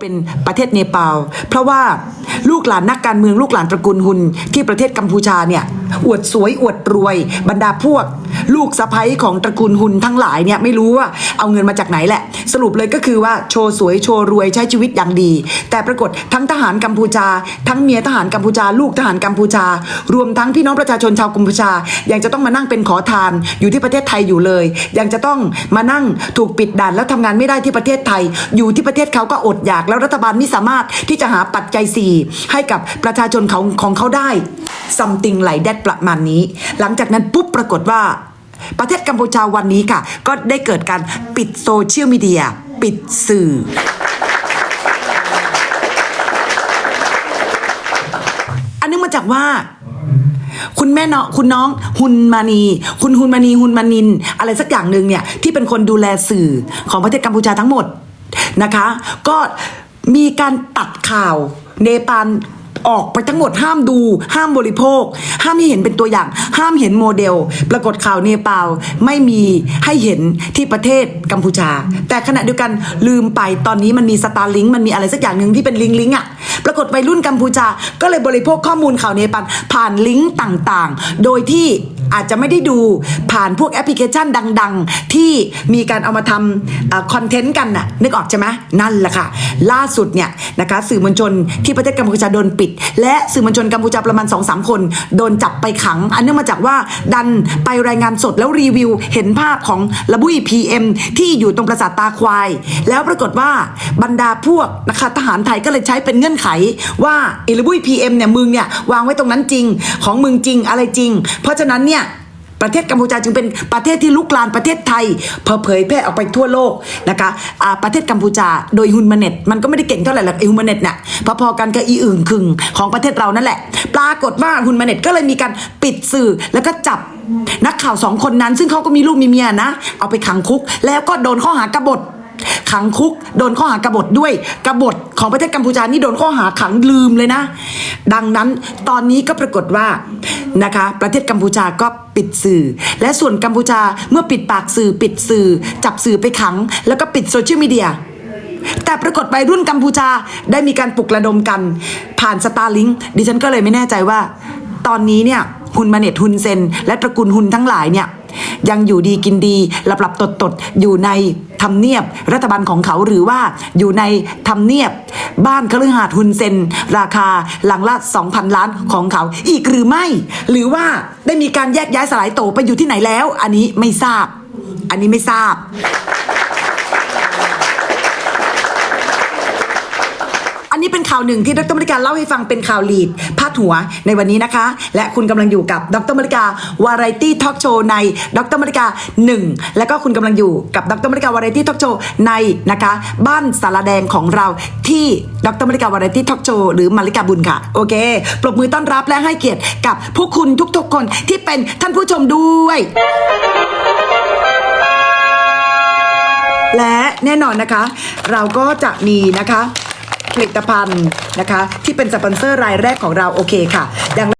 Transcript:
เป็นประเทศเนปาลเพราะว่าลูกหลานนักการเมืองลูกหลานตระกูลหุนที่ประเทศกัมพูชาเนี่ยอวดสวยอวดรวย บรรดาพวก ลูกสะใภ้ของตระกูลหุนทั้งหลายเนี่ยไม่รู้ว่าเอาเงินมาจากไหนแหละ สรุปเลยก็คือว่าโชว์สวยโชว์รวยใช้ชีวิตอย่างดี แต่ปรากฏทั้งทหารกัมพูชา ทั้งเมียทหารกัมพูชา ลูกทหารกัมพูชา รวมทั้งพี่น้องประชาชนชาวกัมพูชายังจะต้องมานั่งเป็นขอทานอยู่ที่ประเทศไทยอยู่เลย ยังจะต้องมานั่งถูกปิดด่านแล้วทำงานไม่ได้ที่ประเทศไทย อยู่ที่ประเทศเขาก็อดอยาก แล้วรัฐบาลไม่สามารถที่จะหาปัจจัยสี่ให้กับประชาชนของของเขาได้ something like that ประมาณนี้ หลังจากนั้นปุ๊บปรากฏว่า ประเทศกัมพูชาวันนี้ค่ะ ก็ได้เกิดการปิดโซเชียลมีเดีย ปิดสื่ออันเนื่องมาจากว่า คุณแม่เนาะคุณน้องหุนมานี คุณหุนมานีหุนมานิน อะไรสักอย่างหนึ่งเนี่ยที่เป็นคนดูแลสื่อของประเทศกัมพูชาทั้งหมดนะคะ ก็มีการตัดข่าวเนปาล ออกไปทั้งหมดห้ามดู ห้ามบริโภค ห้ามให้เห็นเป็นตัวอย่าง ห้ามเห็นโมเดล ปรากฏข่าวเนปาลไม่มีให้เห็นที่ประเทศกัมพูชา แต่ขณะเดียวกันลืมไปตอนนี้มันมีสตาร์ลิงมันมีอะไรสักอย่างหนึ่งที่เป็นลิงลิงอะปรากฏวัยรุ่นกัมพูชา ก็เลยบริโภคข้อมูลข่าวเนปาลผ่านลิงก์ต่างๆ โดยที่ อาจจะไม่ได้ดูผ่านพวกแอปพลิเคชันดัง ๆ ที่มีการเอามาทำคอนเทนต์กันน่ะนึกออกใช่ไหมนั่นแหละค่ะ ล่าสุดเนี่ยนะคะสื่อมวลชนที่ประเทศกัมพูชาโดนปิด และสื่อมวลชนกัมพูชาประมาณ2อสคน โดนจับไปขัง อันเนื่องมาจากว่าดันไปรายงานสดแล้วรีวิว เห็นภาพของระบุย PM ที่อยู่ตรงปราสาทตาควาย แล้วปรากฏว่าบรรดาพวกนะคะทหารไทยก็เลยใช้เป็นเงื่อนไขว่าอิระบุย PM เนี่ยมึงเนี่ยวางไว้ตรงนั้นจริงของมึงจริงอะไรจริง เพราะฉะนั้นเนี่ย ประเทศกัมพูชาจึงเป็นประเทศที่ลุกลานประเทศไทยเผยแพร่ออกไปทั่วโลกนะคะอ่าประเทศกัมพูชาโดยฮุนมาเน็ตมันก็ไม่ได้เก่งเท่าไหร่หรอกไอฮุนมาเน็ตเนี่ยพอๆกันกับอีอื่นคึงของประเทศเรานั่นแหละ ปรากฏว่าฮุนมาเน็ตก็เลยมีการปิดสื่อแล้วก็จับนักข่าวสองคนนั้น ซึ่งเขาก็มีลูกมีเมียนะ เอาไปขังคุก แล้วก็โดนข้อหากบฏ ขังคุก โดนข้อหากบฏด้วยกบฏของประเทศกัมพูชานี่โดนข้อหาขังลืมเลยนะ ดังนั้นตอนนี้ก็ปรากฏว่านะคะ ประเทศกัมพูชาก็ปิดสื่อ และส่วนกัมพูชาเมื่อปิดปากสื่อปิดสื่อ จับสื่อไปขัง แล้วก็ปิดโซเชียลมีเดียแต่ปรากฏไปรุ่นกัมพูชาได้มีการปลุกระดมกัน ผ่านสตาร์ลิงดิฉันก็เลยไม่แน่ใจว่า ตอนนี้เนี่ยฮุนมาเน็ตฮุนเซน และตระกูลฮุนทั้งหลายเนี่ย ยังอยู่ดีกินดีหลับหลับตดตดๆอยู่ในทำเนียบรัฐบาลของเขาหรือว่าอยู่ในทำเนียบ บ้านคฤหาสน์ฮุนเซน ราคาหลังละ 2,000 ล้านของเขา อีกหรือไม่ หรือว่าได้มีการแยกย้ายสลายโตไปอยู่ที่ไหนแล้ว อันนี้ไม่ทราบ อันนี้ไม่ทราบ นนี้เป็นข่าวหนึ่งที่ดรมริกาเล่าให้ฟังเป็นข่าวลีดพาดหัวในวันนี้นะคะ และคุณกำลังอยู่กับดรมริกาวาไรตี้ทอล์กโชว์ในดรมริกา 1 แล้วก็คุณกำลังอยู่กับดรมริกาวาไรตี้ทอล์กโชว์ในนะคะ บ้านสารแดงของเราที่ดรมริกาวาไรตี้ทอล์กโชว์หรือมาริกาบุญค่ะ โอเค ปรบมือต้อนรับและให้เกียรติกับผู้คุณทุกๆคนที่เป็นท่านผู้ชมด้วยและแน่นอนนะคะ เราก็จะมีนะคะ ผลิตภัณฑ์นะคะ ที่เป็นสปอนเซอร์รายแรกของเราโอเคค่ะ